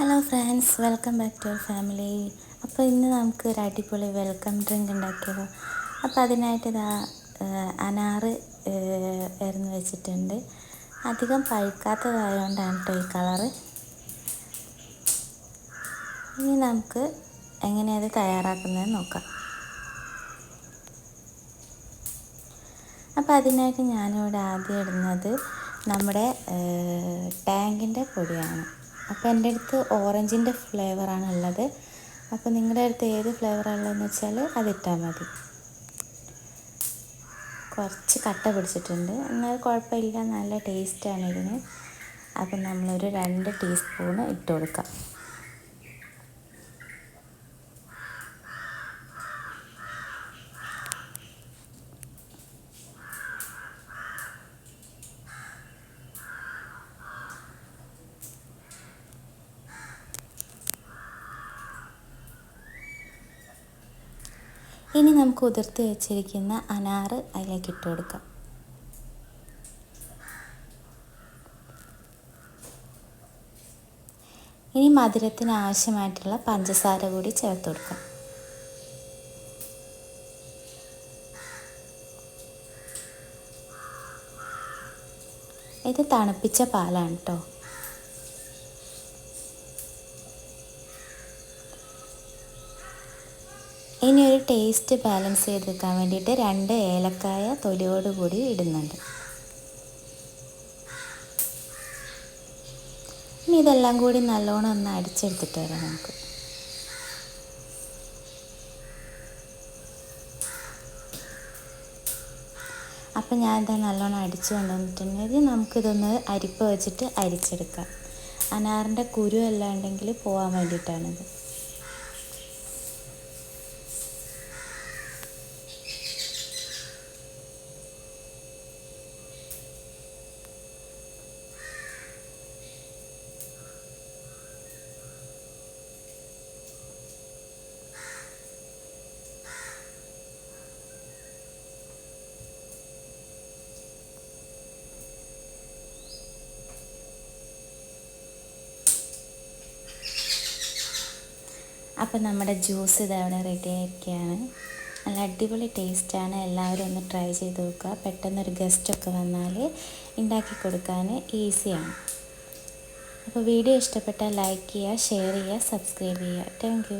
Hello friends welcome back to our family അപ്പോൾ ഇന്ന് നമുക്ക് ഒരു അടിപൊളി വെൽക്കം ഡ്രിങ്ക് ഉണ്ടാക്കിയത്. അപ്പോൾ അതിനായിട്ട് ഇതാ അനാറ് എറിഞ്ഞ് വെച്ചിട്ടുണ്ട്. അധികം പഴുക്കാത്തതായതുകൊണ്ടാണ് കേട്ടോ ഈ കളറ് ഇനി നമുക്ക് എങ്ങനെയത് തയ്യാറാക്കുന്നത് നോക്കാം. അപ്പോൾ അതിനായിട്ട് ഞാനിവിടെ ആദ്യം ഇടുന്നത് നമ്മുടെ ടാങ്കിന്റെ പൊടിയാണ്. അപ്പോൾ എന്റെ അടുത്ത് ഓറഞ്ചിന്റെ ഫ്ലേവറാണ് ഉള്ളത്. അപ്പോൾ നിങ്ങളുടെ അടുത്ത് ഏത് ഫ്ലേവറാണ് ഉള്ളതെന്ന് വെച്ചാൽ അതിട്ടാൽ മതി. കുറച്ച് കട്ട പിടിച്ചിട്ടുണ്ട്. എന്നാൽ കുഴപ്പമില്ല നല്ല ടേസ്റ്റാണ് ഇതിന്. അപ്പം നമ്മളൊരു രണ്ട് ടീസ്പൂണ് ഇട്ട് കൊടുക്കാം. ഇനി നമുക്ക് ഉതിർത്ത് വെച്ചിരിക്കുന്ന അനാറ് അതിലേക്ക് ഇട്ട് കൊടുക്കാം. ഇനി മധുരത്തിന് ആവശ്യമായിട്ടുള്ള പഞ്ചസാര കൂടി ചേർത്ത് കൊടുക്കാം. ഇത് തണുപ്പിച്ച പാലാണ് കേട്ടോ ഇനി ഒരു ടേസ്റ്റ് ബാലൻസ് ചെയ്തെടുക്കാൻ വേണ്ടിയിട്ട് രണ്ട് ഏലക്കായ തൊലിയോടുകൂടി ഇടുന്നുണ്ട്. ഇനി ഇതെല്ലാം കൂടി നല്ലോണം ഒന്ന് അടിച്ചെടുത്തിട്ട് വരാം നമുക്ക്. അപ്പം ഞാൻ എന്താ നല്ലോണം അടിച്ചു കൊണ്ടുവന്നിട്ടുണ്ടെങ്കിൽ നമുക്കിതൊന്ന് അരിപ്പ് വെച്ചിട്ട് അരിച്ചെടുക്കാം. അനാറിന്റെ കുരു അല്ലാണ്ടെങ്കിൽ പോകാൻ വേണ്ടിയിട്ടാണിത്. അപ്പോൾ നമ്മുടെ ജ്യൂസ് ഇതവിടെ റെഡി ആയിരിക്കുകയാണ് നല്ല അടിപൊളി ടേസ്റ്റാണ് എല്ലാവരും ഒന്ന് ട്രൈ ചെയ്ത് നോക്കുക. പെട്ടെന്നൊരു ഗസ്റ്റൊക്കെ വന്നാൽ ഉണ്ടാക്കി കൊടുക്കാൻ ഈസിയാണ് അപ്പോൾ വീഡിയോ ഇഷ്ടപ്പെട്ടാൽ ലൈക്ക് ചെയ്യുക ഷെയർ ചെയ്യുക സബ്സ്ക്രൈബ് ചെയ്യുക. താങ്ക്